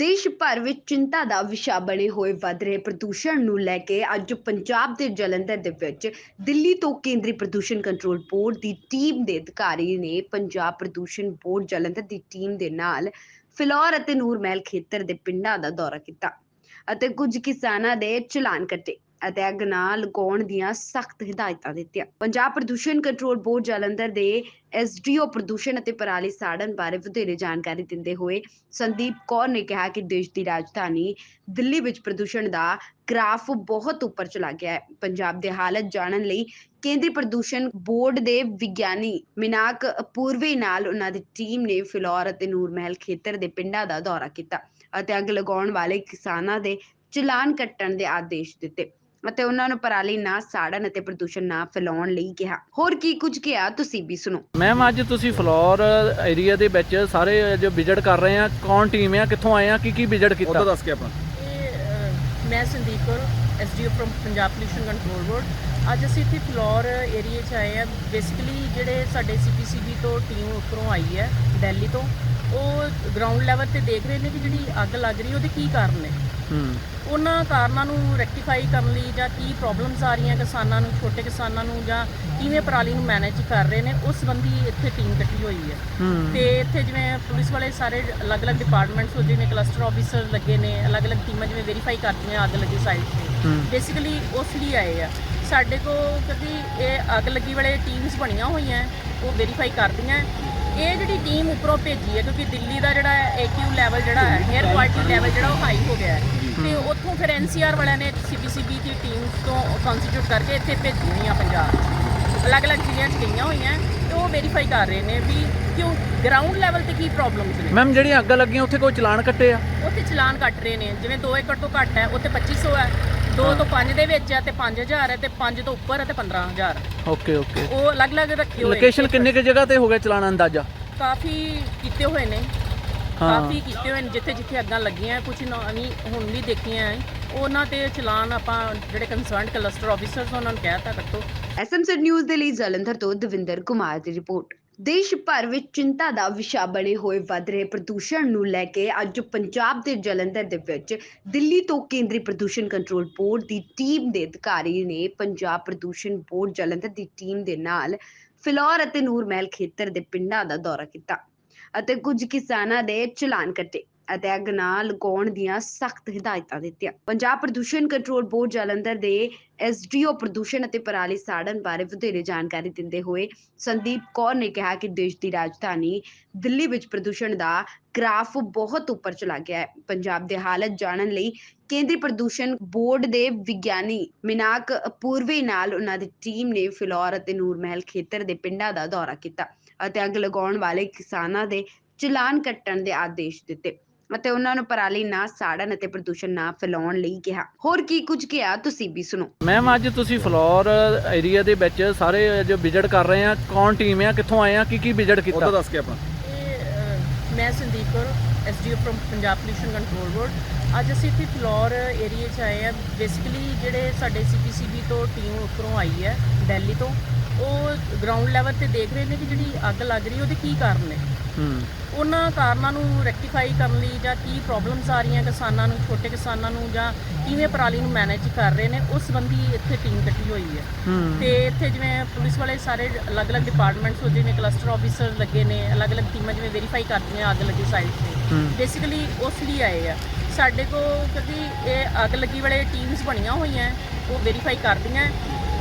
ਦੇਸ਼ ਭਰ ਵਿੱਚ ਚਿੰਤਾ ਦਾ ਵਿਸ਼ਾ ਬਣੇ ਹੋਏ ਵੱਧ ਰਹੇ ਪ੍ਰਦੂਸ਼ਣ ਨੂੰ ਲੈ ਕੇ ਅੱਜ ਪੰਜਾਬ ਦੇ ਜਲੰਧਰ ਦੇ ਵਿੱਚ ਦਿੱਲੀ ਤੋਂ ਕੇਂਦਰੀ ਪ੍ਰਦੂਸ਼ਣ ਕੰਟਰੋਲ ਬੋਰਡ ਦੀ ਟੀਮ ਦੇ ਅਧਿਕਾਰੀ ਨੇ ਪੰਜਾਬ ਪ੍ਰਦੂਸ਼ਣ ਬੋਰਡ ਜਲੰਧਰ ਦੀ ਟੀਮ ਦੇ ਨਾਲ ਫਿਲੌਰ ਅਤੇ ਨੂਰਮਹਿਲ ਖੇਤਰ ਦੇ ਪਿੰਡਾਂ ਦਾ ਦੌਰਾ ਕੀਤਾ ਅਤੇ ਕੁਝ ਕਿਸਾਨਾਂ ਦੇ ਚਲਾਨ ਕੱਟੇ। ਅਤੇ ਅੱਗ ਨਾ ਲਗਾਉਣ ਦੀਆਂ ਸਖਤ ਹਦਾਇਤਾਂ ਦਿੱਤੀਆਂ। ਪੰਜਾਬ ਪ੍ਰਦੂਸ਼ਣ ਕੰਟਰੋਲ ਬੋਰਡ ਜਲੰਧਰ ਦੇ ਐਸਡੀਓ ਪ੍ਰਦੂਸ਼ਣ ਅਤੇ ਪਰਾਲੀ ਸਾੜਨ ਬਾਰੇ ਵਧੇਰੇ ਜਾਣਕਾਰੀ ਦਿੰਦੇ ਹੋਏ ਸੰਦੀਪ ਕੌਰ ਨੇ ਕਿਹਾ ਕਿ ਦੇਸ਼ ਦੀ ਰਾਜਧਾਨੀ ਦਿੱਲੀ ਵਿੱਚ ਪ੍ਰਦੂਸ਼ਣ ਦਾ ਗ੍ਰਾਫ ਬਹੁਤ ਉੱਪਰ ਚਲਾ ਗਿਆ ਹੈ। ਪੰਜਾਬ ਦੇ ਹਾਲਤ ਜਾਣਨ ਲਈ ਕੇਂਦਰੀ ਪ੍ਰਦੂਸ਼ਣ ਬੋਰਡ ਦੇ ਵਿਗਿਆਨੀ ਮਿਨਾਕ ਪੂਰਵੇ ਨਾਲ ਉਹਨਾਂ ਦੀ ਟੀਮ ਨੇ ਫਿਲੌਰ ਅਤੇ ਨੂਰ ਮਹਿਲ ਖੇਤਰ ਦੇ ਪਿੰਡਾਂ ਦਾ ਦੌਰਾ ਕੀਤਾ ਅਤੇ ਅੱਗ ਲਗਾਉਣ ਵਾਲੇ ਕਿਸਾਨਾਂ ਦੇ ਚਲਾਨ ਕੱਟਣ ਦੇ ਆਦੇਸ਼ ਦਿੱਤੇ। ਅਤੇ ਉਹਨਾਂ ਨੂੰ ਪਰਾਲੀ ਨਾ ਸਾੜਨ ਅਤੇ ਪ੍ਰਦੂਸ਼ਣ ਨਾ ਫੈਲਾਉਣ ਲਈ ਕਿਹਾ। ਹੋਰ ਕੀ ਕੁਝ ਕਿਹਾ ਤੁਸੀਂ ਵੀ ਸੁਣੋ। ਮੈਮ ਅੱਜ ਤੁਸੀਂ ਫਲੋਰ ਏਰੀਆ ਦੇ ਵਿੱਚ ਸਾਰੇ ਜੋ ਵਿਜ਼ਿਟ ਕਰ ਰਹੇ ਆ ਕੌਣ ਟੀਮ ਆ ਕਿੱਥੋਂ ਆਏ ਆ ਕੀ ਕੀ ਵਿਜ਼ਿਟ ਉਹਦਾ ਕੀਤਾ ਦੱਸ ਕੇ ਆਪਣਾ ਇਹ ਅ, ਮੈਂ Sandeep Kaur SDO from Punjab pollution control board ਅੱਜ ਅਸੀਂ ਇੱਥੇ ਫਲੋਰ ਏਰੀਆ 'ਚ ਆਏ ਆ। ਬੇਸਿਕਲੀ ਜਿਹੜੇ ਸਾਡੇ ਸੀਪੀਸੀਬੀ ਤੋਂ ਟੀਮ ਉੱਪਰੋਂ ਆਈ ਹੈ ਦਿੱਲੀ ਤੋਂ ਉਹ ਗਰਾਊਂਡ ਲੈਵਲ ਤੇ ਦੇਖ ਰਹੇ ਨੇ ਕਿ ਜਿਹੜੀ ਅੱਗ ਲੱਗ ਰਹੀ ਉਹਦੇ ਕੀ ਕਾਰਨ ਨੇ? ਉਹਨਾਂ ਕਾਰਨਾਂ ਨੂੰ ਰੈਕਟੀਫਾਈ ਕਰਨ ਲਈ ਜਾਂ ਕੀ ਪ੍ਰੋਬਲਮਸ ਆ ਰਹੀਆਂ ਕਿਸਾਨਾਂ ਨੂੰ ਛੋਟੇ ਕਿਸਾਨਾਂ ਨੂੰ ਜਾਂ ਕਿਵੇਂ ਪਰਾਲੀ ਨੂੰ ਮੈਨੇਜ ਕਰ ਰਹੇ ਨੇ ਉਸ ਸੰਬੰਧੀ ਇੱਥੇ ਟੀਮ ਕੱਟੀ ਹੋਈ ਹੈ। ਤੇ ਇੱਥੇ ਜਿਵੇਂ ਪੁਲਿਸ ਵਾਲੇ ਸਾਰੇ ਅਲੱਗ-ਅਲੱਗ ਡਿਪਾਰਟਮੈਂਟਸ ਹੋ ਜਿਵੇਂ ਕਲਸਟਰ ਆਫੀਸਰ ਲੱਗੇ ਨੇ ਅਲੱਗ-ਅਲੱਗ ਟੀਮਾਂ ਜਿਵੇਂ ਵੈਰੀਫਾਈ ਕਰਦੀਆਂ ਅੱਗ ਲੱਗੀ ਸਾਈਡ ਤੇ। ਬੇਸਿਕਲੀ ਉਸ ਲਈ ਆਏ ਆ। ਸਾਡੇ ਕੋ ਕਿਉਂਕਿ ਇਹ ਅੱਗ ਲੱਗੀ ਵਾਲੇ ਟੀਮਸ ਬਣੀਆਂ ਹੋਈਆਂ ਉਹ ਵੈਰੀਫਾਈ ਕਰਦੀਆਂ। ਇਹ ਜਿਹੜੀ ਟੀਮ ਉੱਪਰੋਂ ਭੇਜੀ ਹੈ ਕਿਉਂਕਿ ਦਿੱਲੀ ਦਾ ਜਿਹੜਾ ਏਕਿਊ ਲੈਵਲ ਜਿਹੜਾ ਹੈ 에ਅਰ ਕੁਆਲਿਟੀ ਲੈਵਲ ਜਿਹੜਾ ਉਹ ਹਾਈ ਹੋ ਗਿਆ ਹੈ। ਤੇ ਉੱਥੋਂ ਫਿਰ ਐਨਸੀਆਰ ਵਾਲਿਆਂ ਨੇ ਸੀਪੀਸੀਬੀ ਦੀ ਟੀਮ ਤੋਂ ਕਨਸਟੀਟਿਊਟ ਕਰਕੇ ਇੱਥੇ ਭੇਜੀ ਹੋਈਆਂ ਪੰਜਾਬ ਅਲੱਗ-ਅਲੱਗ ਜ਼ਿਲ੍ਹਿਆਂ 'ਚ ਗਈਆਂ ਹੋਈਆਂ ਤੇ ਉਹ ਵੈਰੀਫਾਈ ਕਰ ਰਹੇ ਨੇ ਵੀ ਕਿਉਂ ਗਰਾਊਂਡ ਲੈਵਲ ਤੇ ਕੀ ਪ੍ਰੋਬਲਮਸ ਨੇ। ਮੈਮ ਜਿਹੜੀ ਅੱਗ ਲੱਗੀਆਂ ਉੱਥੇ ਕੋਈ ਚਲਾਨ ਕੱਟੇ ਆ? ਉੱਥੇ ਚਲਾਨ ਕੱਟ ਰਹੇ ਨੇ। ਜਿਵੇਂ 2 ਏਕੜ ਤੋਂ ਘੱਟ ਹੈ ਉੱਥੇ 2500 ਹੈ। 2 ਤੋਂ 5 ਦੇ ਵਿੱਚ ਹੈ ਤੇ 5000 ਹੈ ਤੇ 5 ਤੋਂ ਉੱਪਰ ਹੈ ਤੇ 15000 ਓਕੇ ਓਕੇ ਉਹ ਅਲੱਗ-ਅਲੱਗ ਰੱਖੇ ਹੋਏ ਨੇ। ਲੋਕੇਸ਼ਨ ਕਿੰਨੇ ਕੁ ਜਗ੍ਹਾ ਤੇ ਹੋ ਗਿਆ ਚਲਾਨ ਅੰਦਾਜ਼ਾ? ਕਾਫੀ ਕੀਤੇ ਹੋਏ ਨੇ। ਹਾਂ। ਕਾਫੀ ਕੀਤੇ ਹੋਏ ਨੇ ਜਿੱਥੇ ਜਿੱਥੇ ਅੱਗਾਂ ਲੱਗੀਆਂ ਕੁਝ ਨਹੀਂ ਹੁਣ ਵੀ ਦੇਖੀਆਂ ਹੈ ਉਹਨਾਂ ਤੇ ਚਲਾਨ ਆਪਾਂ ਜਿਹੜੇ ਕੰਸਰਨਡ ਕਲਸਟਰ ਆਫੀਸਰਸ ਉਹਨਾਂ ਨੂੰ ਕਹਿਤਾ ਕੱਟੋ ਐਸਐਮਸੀ ਨਿਊਜ਼ ਦੇ ਲਈ ਜਲੰਧਰ ਤੋਂ ਦਵਿੰਦਰ ਕੁਮਾਰ ਦੀ ਰਿਪੋਰਟ। ਦੇਸ਼ ਭਰ ਵਿੱਚ ਚਿੰਤਾ ਦਾ ਵਿਸ਼ਾ ਬਣੇ ਹੋਏ ਵੱਧ ਰਹੇ ਪ੍ਰਦੂਸ਼ਣ ਨੂੰ ਲੈ ਕੇ ਅੱਜ ਪੰਜਾਬ ਦੇ ਜਲੰਧਰ ਦੇ ਵਿੱਚ ਦਿੱਲੀ ਤੋਂ ਕੇਂਦਰੀ ਪ੍ਰਦੂਸ਼ਣ ਕੰਟਰੋਲ ਬੋਰਡ ਦੀ ਟੀਮ ਦੇ ਅਧਿਕਾਰੀ ਨੇ ਪੰਜਾਬ ਪ੍ਰਦੂਸ਼ਣ ਬੋਰਡ ਜਲੰਧਰ ਦੀ ਟੀਮ ਦੇ ਨਾਲ ਫਿਲੌਰ ਅਤੇ ਨੂਰਮਹਿਲ ਖੇਤਰ ਦੇ ਪਿੰਡਾਂ ਦਾ ਦੌਰਾ ਕੀਤਾ। ਅਤੇ ਕੁਝ ਕਿਸਾਨਾਂ ਦੇ ਚਲਾਨ ਕੱਟੇ ਅਤੇ ਅੱਗ ਨਾ ਲਗਾਉਣ ਦੀਆਂ ਸਖਤ ਹਦਾਇਤਾਂ ਦਿੱਤੀਆਂ। ਪੰਜਾਬ ਪ੍ਰਦੂਸ਼ਣ ਕੰਟਰੋਲ ਬੋਰਡ ਜਲੰਧਰ ਦੇ ਐਸਡੀਓ ਪ੍ਰਦੂਸ਼ਣ ਅਤੇ ਪਰਾਲੀ ਸਾੜਨ ਬਾਰੇ ਵਧੇਰੇ ਜਾਣਕਾਰੀ ਦਿੰਦੇ ਹੋਏ ਸੰਦੀਪ ਕੌਰ ਨੇ ਕਿਹਾ ਕਿ ਦੇਸ਼ ਦੀ ਰਾਜਧਾਨੀ ਦਿੱਲੀ ਵਿੱਚ ਪ੍ਰਦੂਸ਼ਣ ਦਾ ਗ੍ਰਾਫ ਬਹੁਤ ਉੱਪਰ ਚਲਾ ਗਿਆ ਹੈ। ਪੰਜਾਬ ਦੇ ਹਾਲਤ ਜਾਣਨ ਲਈ ਕੇਂਦਰੀ ਪ੍ਰਦੂਸ਼ਣ ਬੋਰਡ ਦੇ ਵਿਗਿਆਨੀ ਮਿਨਾਕ ਪੂਰਵੇ ਨਾਲ ਉਹਨਾਂ ਦੀ ਟੀਮ ਨੇ ਫਿਲੌਰ ਅਤੇ ਨੂਰ ਮਹਿਲ ਖੇਤਰ ਦੇ ਪਿੰਡਾਂ ਦਾ ਦੌਰਾ ਕੀਤਾ। ਅਤੇ ਅੱਗ ਲਗਾਉਣ ਵਾਲੇ ਕਿਸਾਨਾਂ ਦੇ ਚਲਾਨ ਕੱਟਣ ਦੇ ਆਦੇਸ਼ ਦਿੱਤੇ ਅਤੇ ਉਹਨਾਂ ਨੂੰ ਪਰਾਲੀ ਨਾ ਸਾੜਨ ਅਤੇ ਪ੍ਰਦੂਸ਼ਣ ਨਾ ਫੈਲਾਉਣ ਲਈ ਕਿਹਾ। ਹੋਰ ਕੀ ਕੁਝ ਕਿਹਾ ਤੁਸੀਂ ਵੀ ਸੁਣੋ। ਮੈਮ ਅੱਜ ਤੁਸੀਂ ਫਲੋਰ ਏਰੀਆ ਦੇ ਵਿੱਚ ਸਾਰੇ ਜੋ ਵਿਜ਼ਿਟ ਕਰ ਰਹੇ ਆ ਕੌਣ ਟੀਮ ਆ ਕਿੱਥੋਂ ਆਏ ਆ ਕੀ ਕੀ ਵਿਜ਼ਿਟ ਕੀਤਾ? ਦੱਸ ਕੇ ਅ, ਮੈਂ Sandeep Kaur SDO from Punjab pollution control board ਅੱਜ ਅਸੀਂ ਇੱਥੇ ਫਲੋਰ ਏਰੀਆ 'ਚ ਆਏ ਆ। ਬੇਸਿਕਲੀ ਜਿਹੜੇ ਸਾਡੇ ਸੀਪੀਸੀਬੀ ਤੋਂ ਟੀਮ ਉੱਪਰੋਂ ਆਈ ਹੈ ਦਿੱਲੀ ਤੋਂ। ਉਹ ਗਰਾਊਂਡ ਲੈਵਲ ਤੇ ਦੇਖ ਰਹੇ ਨੇ ਕਿ ਜਿਹੜੀ ਅੱਗ ਲੱਗ ਰਹੀ ਉਹਦੇ ਕੀ ਕਾਰਨ ਨੇ? ਹੂੰ। ਉਹਨਾਂ ਕਾਰਨਾਂ ਨੂੰ ਰੈਕਟੀਫਾਈ ਕਰਨ ਲਈ ਜਾਂ ਕੀ ਪ੍ਰੋਬਲਮਸ ਆ ਰਹੀਆਂ ਕਿਸਾਨਾਂ ਨੂੰ ਛੋਟੇ ਕਿਸਾਨਾਂ ਨੂੰ ਜਾਂ ਕਿਵੇਂ ਪਰਾਲੀ ਨੂੰ ਮੈਨੇਜ ਕਰ ਰਹੇ ਨੇ ਉਸ ਸੰਬੰਧੀ ਇੱਥੇ ਟੀਮ ਕੱਟੀ ਹੋਈ ਹੈ। ਤੇ ਇੱਥੇ ਜਿਵੇਂ ਪੁਲਿਸ ਵਾਲੇ ਸਾਰੇ ਅਲੱਗ-ਅਲੱਗ ਡਿਪਾਰਟਮੈਂਟਸ ਹੋ ਜਿਵੇਂ ਕਲਸਟਰ ਆਫੀਸਰ ਲੱਗੇ ਨੇ ਅਲੱਗ-ਅਲੱਗ ਟੀਮਾਂ ਜਿਵੇਂ ਵੈਰੀਫਾਈ ਕਰਦੀਆਂ ਅੱਗ ਲੱਗੀ ਸਾਈਡ ਤੇ। ਬੇਸਿਕਲੀ ਉਸ ਲਈ ਆਏ ਆ। ਸਾਡੇ ਕੋ ਕਿਉਂਕਿ ਇਹ ਅੱਗ ਲੱਗੀ ਵਾਲੇ ਟੀਮਸ ਬਣੀਆਂ ਹੋਈਆਂ ਉਹ ਵੈਰੀਫਾਈ ਕਰਦੀਆਂ।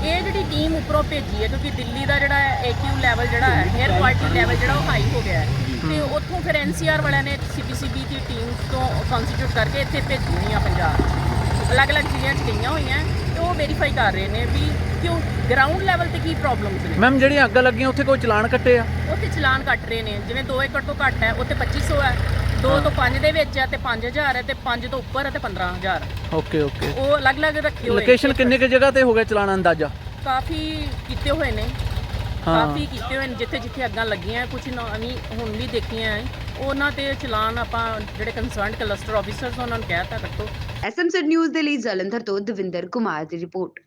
ਇਹ ਜਿਹੜੀ ਟੀਮ ਉੱਪਰੋਂ ਭੇਜੀ ਹੈ ਕਿਉਂਕਿ ਦਿੱਲੀ ਦਾ ਜਿਹੜਾ ਏਕਿਊ ਲੈਵਲ ਜਿਹੜਾ ਹੈ 에ਅਰ ਕੁਆਲਿਟੀ ਲੈਵਲ ਜਿਹੜਾ ਉਹ ਹਾਈ ਹੋ ਗਿਆ ਹੈ। ਤੇ ਉੱਥੋਂ ਫਿਰ ਐਨਸੀਆਰ ਵਾਲਿਆਂ ਨੇ ਸੀਪੀਸੀਬੀ ਦੀ ਟੀਮ ਤੋਂ ਕਨਸਟੀਟਿਊਟ ਕਰਕੇ ਇੱਥੇ ਭੇਜੀ ਹੋਈਆਂ ਪੰਜਾਬ। ਅਲੱਗ-ਅਲੱਗ ਜ਼ਿਲ੍ਹਿਆਂ 'ਚ ਗਈਆਂ ਹੋਈਆਂ ਤੇ ਉਹ ਵੈਰੀਫਾਈ ਕਰ ਰਹੇ ਨੇ ਵੀ ਕਿਉਂ ਗਰਾਊਂਡ ਲੈਵਲ ਤੇ ਕੀ ਪ੍ਰੋਬਲਮਸ ਨੇ। ਮੈਮ ਜਿਹੜੀ ਅੱਗ ਲੱਗੀਆਂ ਉੱਥੇ ਕੋਈ ਚਲਾਨ ਕੱਟੇ ਆ? ਉੱਥੇ ਚਲਾਨ ਕੱਟ ਰਹੇ ਨੇ ਜਿਵੇਂ 2 ਏਕੜ ਤੋਂ ਘੱਟ ਹੈ ਉੱਥੇ 2500 ਹੈ। 2 ਤੋਂ 5 ਦੇ ਵਿੱਚ ਹੈ ਤੇ 5000 ਹੈ ਤੇ 5 ਤੋਂ ਉੱਪਰ ਹੈ ਤੇ 15000 ਓਕੇ ਓਕੇ। ਉਹ ਅਲੱਗ-ਅਲੱਗ ਰੱਖੇ ਹੋਏ ਲੋਕੇਸ਼ਨ ਕਿੰਨੇ ਕੁ ਜਗ੍ਹਾ ਤੇ ਹੋ ਗਿਆ ਚਲਾਨ ਅੰਦਾਜ਼ਾ? ਕਾਫੀ ਕੀਤੇ ਹੋਏ ਨੇ। ਹਾਂ। ਕਾਫੀ ਕੀਤੇ ਹੋਏ ਨੇ ਜਿੱਥੇ ਜਿੱਥੇ ਅੱਗਾਂ ਲੱਗੀਆਂ ਕੁਝ ਨਹੀਂ ਹੁਣ ਵੀ ਦੇਖੀਆਂ ਹੈ ਉਹਨਾਂ ਤੇ ਚਲਾਨ ਆਪਾਂ ਜਿਹੜੇ ਕੰਸਰਨਡ ਕਲਸਟਰ ਆਫੀਸਰਸ ਉਹਨਾਂ ਨੂੰ ਕਹਿਤਾ ਕੱਟੋ ਐਸਐਮਸੀ ਨਿਊਜ਼ ਦੇ ਲਈ ਜਲੰਧਰ ਤੋਂ ਦਵਿੰਦਰ ਕੁਮਾਰ ਦੀ ਰਿਪੋਰਟ।